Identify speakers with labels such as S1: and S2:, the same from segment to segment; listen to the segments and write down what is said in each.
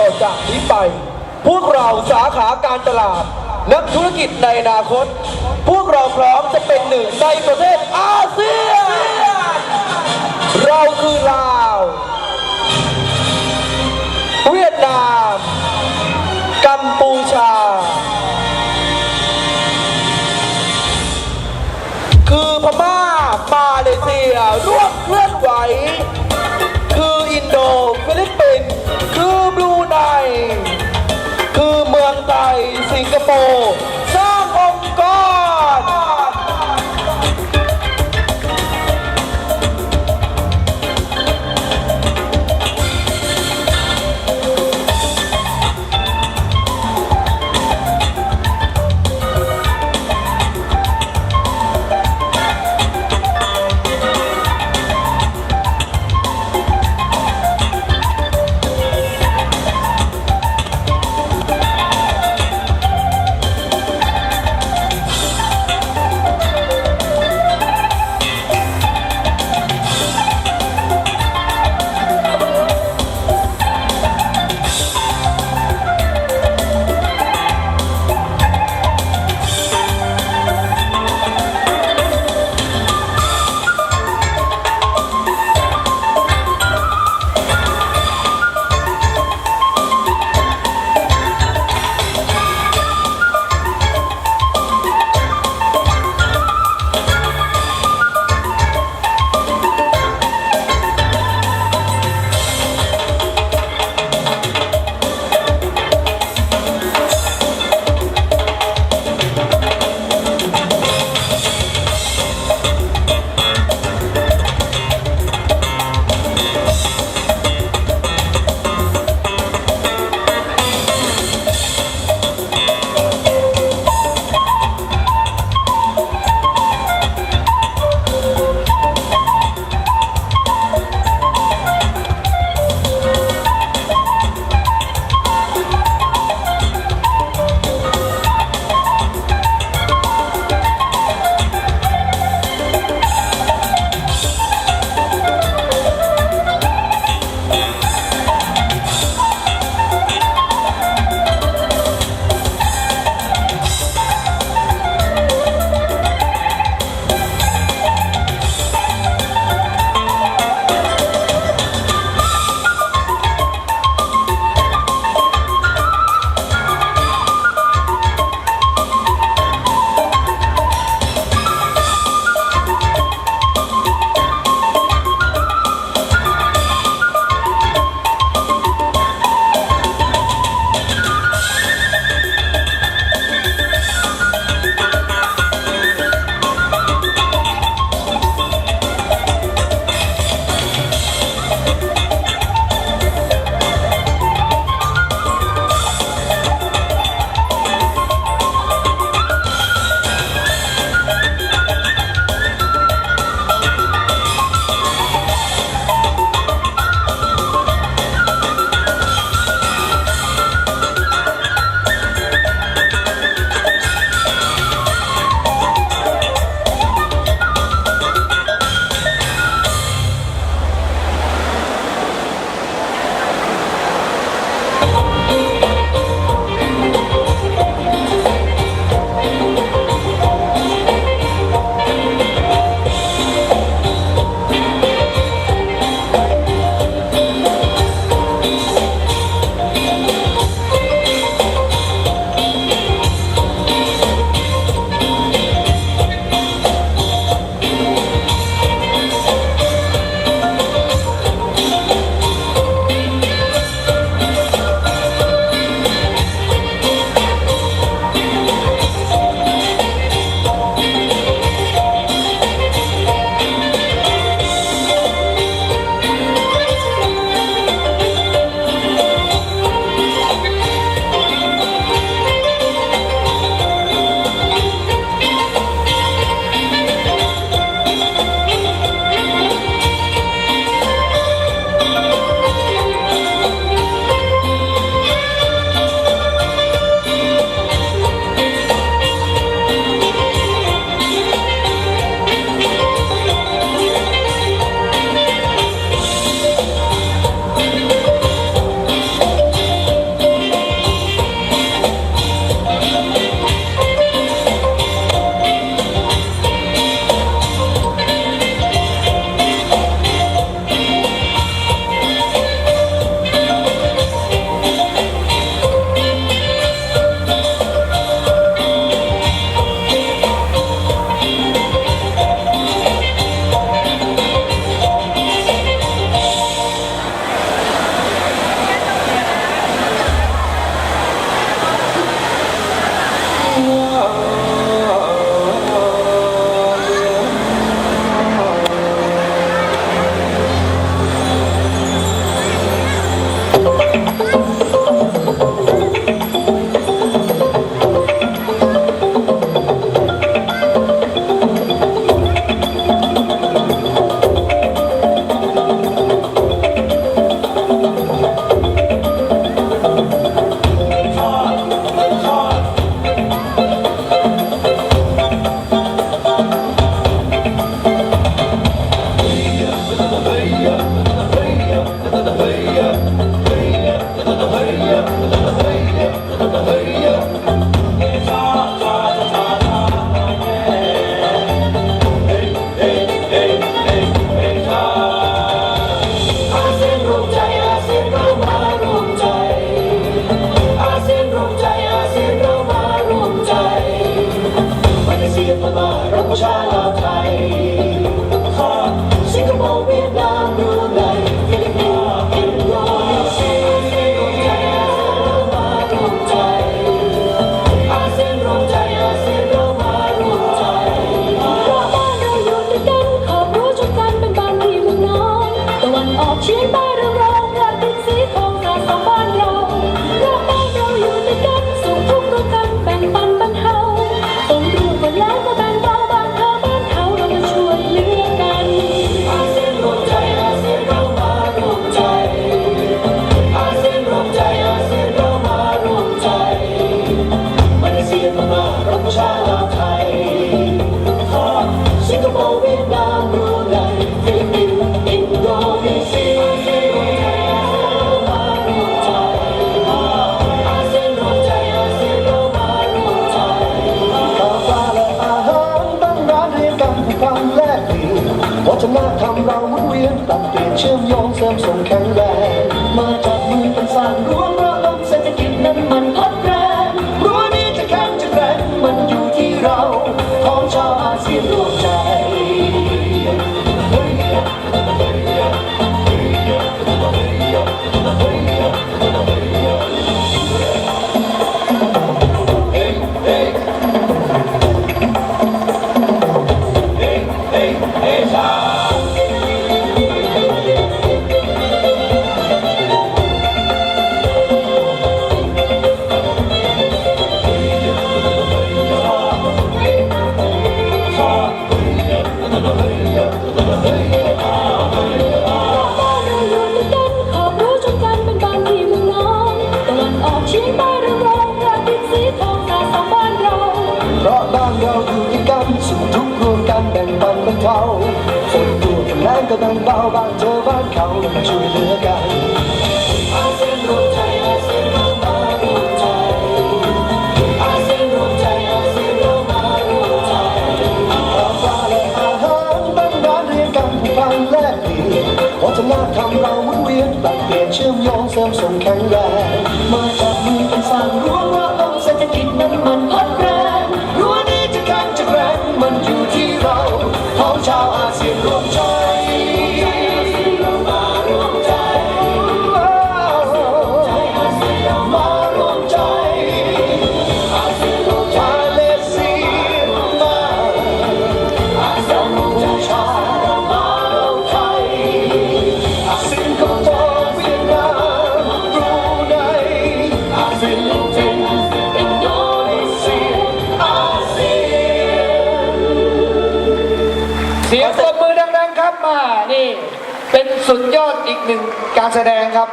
S1: ต่อจากนี้ไป พวกเราสาขาการตลาด นักธุรกิจในอนาคต พวกเราพร้อมจะเป็นหนึ่งในประเทศอาเซียน เราคือลาว เวียดนาม สิ นึ่งกา
S2: ร
S3: แส
S2: ด
S4: งครับ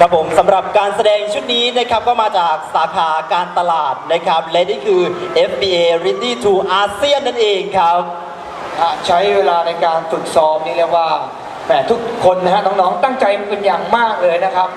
S5: ครับ
S6: ผมสำหรับการแสดงชุดนี้นะครับก็มาจากสาขาการตลาดนะครับ และนี่คือ FBA Ready to ASEAN นั่นเองครับ
S5: ใช้เวลาในการฝึกซ้อมนี่เรียกว่าแหมทุกคนนะฮะน้องๆตั้งใจเป็นอย่างมากเลยนะครับ